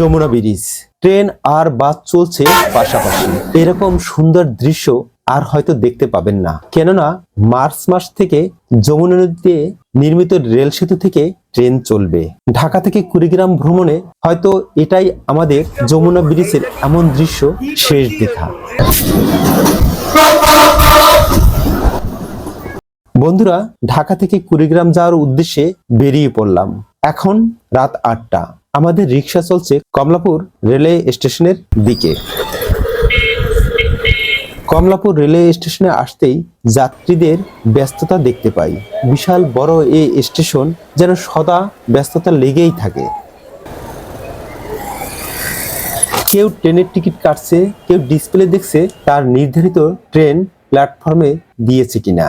Jamuna bridge. Train আর bus চলছে পাশাপাশি। এরকম সুন্দর দৃশ্য আর হয়তো দেখতে পাবেন না। কেননা, মার্চ মাস থেকে যমুনা নদীতে নির্মিত রেল সেতু থেকে ট্রেন চলবে। ঢাকা থেকে কুড়িগ্রাম ভ্রমণে হয়তো এটাই আমাদের যমুনা ব্রিজের এমন দৃশ্য শেষ দেখা। বন্ধুরা, ঢাকা থেকে কুড়িগ্রাম যাওয়ার উদ্দেশ্যে বেরিয়ে পড়লাম। এখন রাত আটটা। আমাদের রিক্সা চলছে কমলাপুর রেলওয়ে স্টেশনের দিকে। কমলাপুর রেলওয়ে স্টেশনে আসতেই যাত্রীদের ব্যস্ততা দেখতে পাই। বিশাল বড় এই স্টেশন যেন সদা ব্যস্ততা লেগেই থাকে। কেউ ট্রেনের টিকিট কাটছে, কেউ ডিসপ্লে দেখছে তার নির্ধারিত ট্রেন প্ল্যাটফর্মে দিয়েছে কিনা।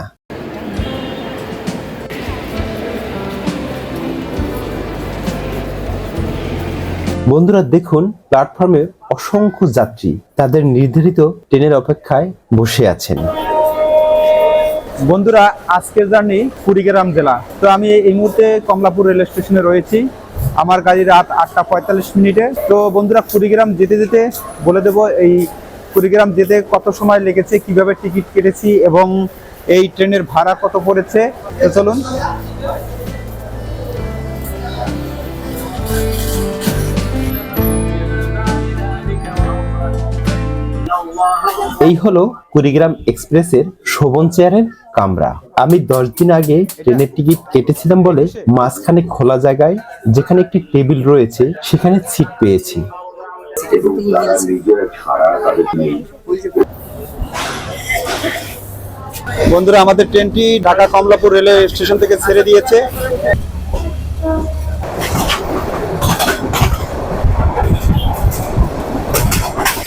বন্ধুরা দেখুন প্ল্যাটফর্মে অসংখ্য যাত্রী তাদের নির্ধারিত ট্রেনের অপেক্ষায় বসে আছেন। বন্ধুরা, আজকের জার্নি কুড়িগ্রাম জেলা। তো আমি এই মুহূর্তে কমলাপুর রেল স্টেশনে রয়েছি। আমার গাড়ি রাত আটটা পঁয়তাল্লিশ মিনিটে। তো বন্ধুরা, কুড়িগ্রাম যেতে যেতে বলে দেব, এই কুড়িগ্রাম যেতে কত সময় লেগেছে, কীভাবে টিকিট কেটেছি এবং এই ট্রেনের ভাড়া কত পড়েছে। চলুন। এই হলো কুড়িগ্রাম এক্সপ্রেসের শোভন চেয়ারের কামরা। আমি দশ দিন আগে ট্রেনের টিকিট কেটেছিলাম বলে মাঝখানে খোলা জায়গায় যেখানে একটি টেবিল রয়েছে, সেখানে সিট পেয়েছি। বন্ধুরা, আমাদের ট্রেনটি ঢাকা কমলাপুর রেলওয়ে স্টেশন থেকে ছেড়ে দিয়েছে।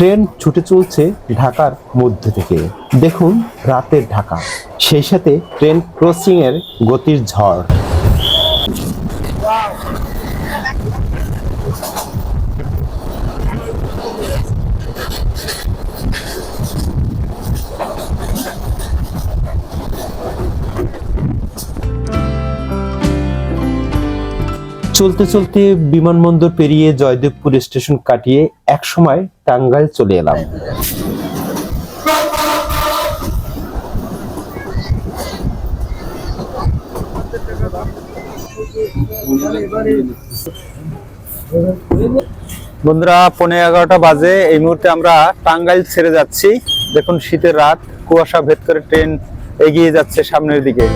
ট্রেন ছুটে চলছে ঢাকার মধ্যে থেকে। দেখুন রাতের ঢাকা, সেই সাথে ট্রেন ক্রসিং এর গতির ঝড়। চলতে চলতে বিমানবন্দর পেরিয়ে জয়দেবপুর স্টেশন কাটিয়ে এক সময় টাঙ্গাইল চলে এলাম। বন্ধুরা পনেরো এগারোটা বাজে। এই মুহূর্তে আমরা টাঙ্গাইল ছেড়ে যাচ্ছি। দেখুন, শীতের রাত। কুয়াশা ভেদ করে ট্রেন এগিয়ে যাচ্ছে সামনের দিকে।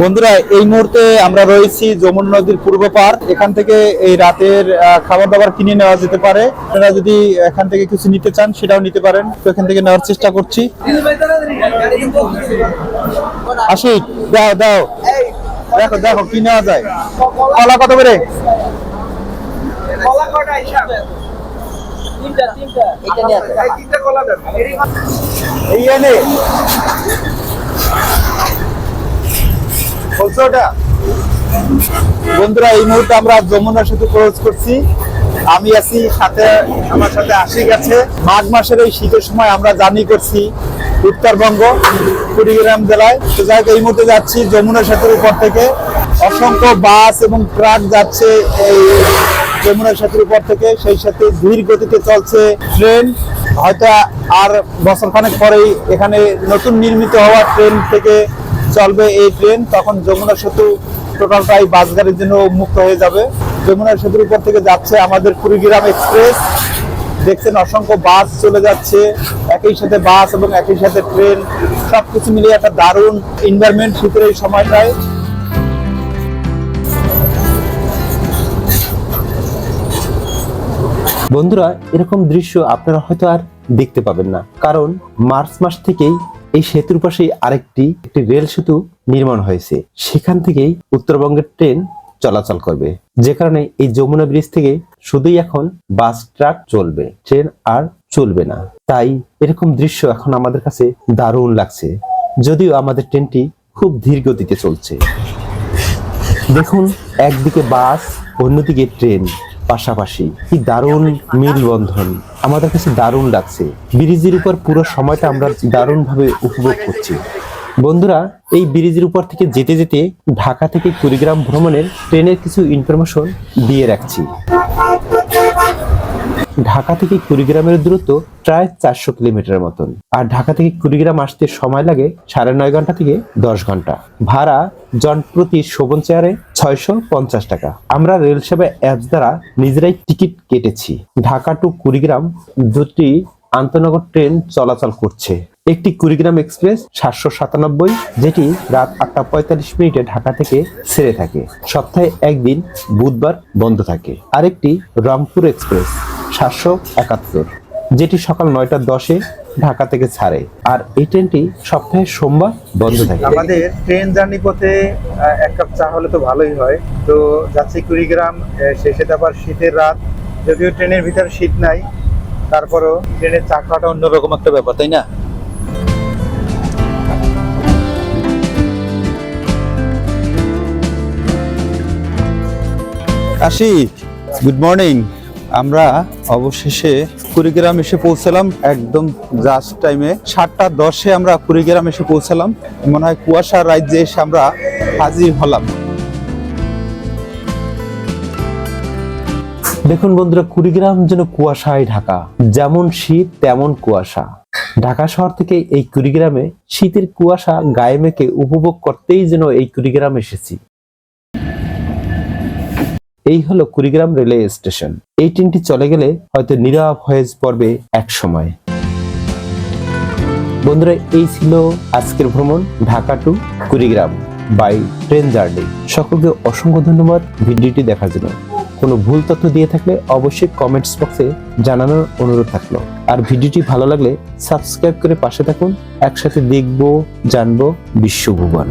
বন্ধুরা এই মুহূর্তে আমরা রয়েছি যমুনা নদীর পূর্ব পার এখান থেকে এই রাতের খাবার দাবার কিনে নেওয়া যেতে পারে। আপনারা যদি এখান থেকে কিছু নিতে চান সেটাও নিতে পারেন। তো এখান থেকে নেওয়ার চেষ্টা করছি। আশিক দাও দাও। দেখো দেখো কি নেওয়া যায়। কলা কত করে? এই এনে। বন্ধুরা, এই মুহূর্তে আমরা যমুনা সেতু ক্রস করছি। আমি আছি সাথে, আমার সাথে আশিক আছে। মাঘ মাসের এই শীতের সময় আমরা জার্নি করছি উত্তরবঙ্গ, কুড়িগ্রাম জেলায়। তো যাই এই মুহূর্তে যাচ্ছি যমুনা সেতুর উপর থেকে। অসংখ্য বাস এবং ট্রাক যাচ্ছে এই যমুনা সেতুর উপর থেকে। সেই সাথে ধীর গতিতে চলছে ট্রেন। হয়তো আর বছরখানেক পরেই এখানে নতুন নির্মিত হওয়া ট্রেন থেকে চলবে এই ট্রেন তখন যমুনা সেতু টোটালটাই বাস গাড়ির জন্য মুক্ত হয়ে যাবে। যমুনা সেতুর উপর থেকে যাচ্ছে আমাদের কুড়িগ্রাম এক্সপ্রেস দেখছেন অসংখ্য বাস চলে যাচ্ছে, একই সাথে বাস এবং একই সাথে ট্রেন সবকিছু মিলিয়ে একটা দারুণ এনভায়রনমেন্ট শীতের এই সময়টায়। বন্ধুরা, এরকম দৃশ্য আপনারা হয়তো আর দেখতে পাবেন না, কারণ মার্চ মাস থেকেই এই সেতুর পাশেই আরেকটি, একটি রেল সেতু নির্মাণ হয়েছে। সেখান থেকেই উত্তরবঙ্গের ট্রেন চলাচল করবে। যে কারণে এই যমুনা ব্রিজ থেকে শুধুই এখন বাস, ট্রাক চলবে। ট্রেন আর চলবে না। তাই এরকম দৃশ্য এখন আমাদের কাছে দারুণ লাগছে। যদিও আমাদের ট্রেনটি খুব ধীর গতিতে চলছে। দেখুন, একদিকে বাস, অন্যদিকে ট্রেন। পাশাপাশি কি দারুণ মিলবন্ধন। আমাদের কাছে দারুণ লাগছে। ব্রিজের উপর পুরো সময়টা আমরা দারুণভাবে উপভোগ করছি। বন্ধুরা, এই ব্রিজের উপর থেকে যেতে যেতে ঢাকা থেকে কুড়িগ্রাম ভ্রমণের ট্রেনের কিছু ইনফরমেশন দিয়ে রাখছি। ঢাকা থেকে কুড়িগ্রামের দূরত্ব প্রায় চারশো কিলোমিটার মতন। আর ঢাকা থেকে কুড়িগ্রাম আসতে সময় লাগে সাড়ে নয় ঘণ্টা থেকে দশ ঘণ্টা। ভাড়া জন প্রতি শোভন চেয়ারে ছয়শো পঞ্চাশ টাকা। আমরা রেল সেবা অ্যাপস দ্বারা নিজেরাই টিকিট কেটেছি। ঢাকা টু কুড়িগ্রাম দুটি আন্তনগর ট্রেন চলাচল করছে। একটি কুড়িগ্রাম এক্সপ্রেস সাতশো সাতানব্বই, যেটি রাত আটটা পঁয়তাল্লিশ মিনিটে ঢাকা থেকে ছেড়ে থাকে। সপ্তাহে একদিন বুধবার বন্ধ থাকে। আরেকটি রংপুর এক্সপ্রেস। সাতশো একাত্তর যেটি সকাল নয়টা দশে ঢাকা থেকে ছাড়ে। আর এই ট্রেনটি সপ্তাহে সোমবার বন্ধ থাকে। আমাদের ট্রেন জার্নি পথে এক কাপ চা হলে তো ভালোই হয়। তো যাচ্ছি কুড়িগ্রাম শেষে তো আবার শীতের রাত। যদিও ট্রেনের ভিতর শীত নাই তারপরও ট্রেনের চা খাওয়াটা অন্যরকম একটা ব্যাপার তাই না? আশিক গুড মর্নিং আমরা অবশেষে কুড়িগ্রাম এসে পৌঁছালাম, একদম জাস্ট টাইমে সাতটা দশে আমরা কুড়িগ্রাম এসে পৌঁছালাম। মনে হয় কুয়াশার রাজ্যে এসে আমরা হাজির হলাম। দেখুন বন্ধুরা, কুড়িগ্রাম যেন কুয়াশায় ঢাকা। যেমন শীত, তেমন কুয়াশা। ঢাকা শহর থেকে এই কুড়িগ্রামে শীতের কুয়াশা গায়ে মেখে উপভোগ করতেই যেন এই কুড়িগ্রাম এসেছি। এই হলো কুড়িগ্রাম রেলওয়ে স্টেশন। এই ট্রেনটি চলে গেলে হয়তো নীরব হয়ে পড়বে এক সময়। বন্ধুরা, এই ছিল আজকের ভ্রমণ Dhaka to Kurigram by train journey. সকলকে অসংখ্য ধন্যবাদ ভিডিওটি দেখার জন্য। কোনো ভুল তথ্য দিয়ে থাকলে অবশ্যই কমেন্টস বক্সে জানানোর অনুরোধ থাকল। আর ভিডিওটি ভালো লাগলে সাবস্ক্রাইব করে পাশে থাকুন। একসাথে দেখব, জানব, বিশ্বভুবন।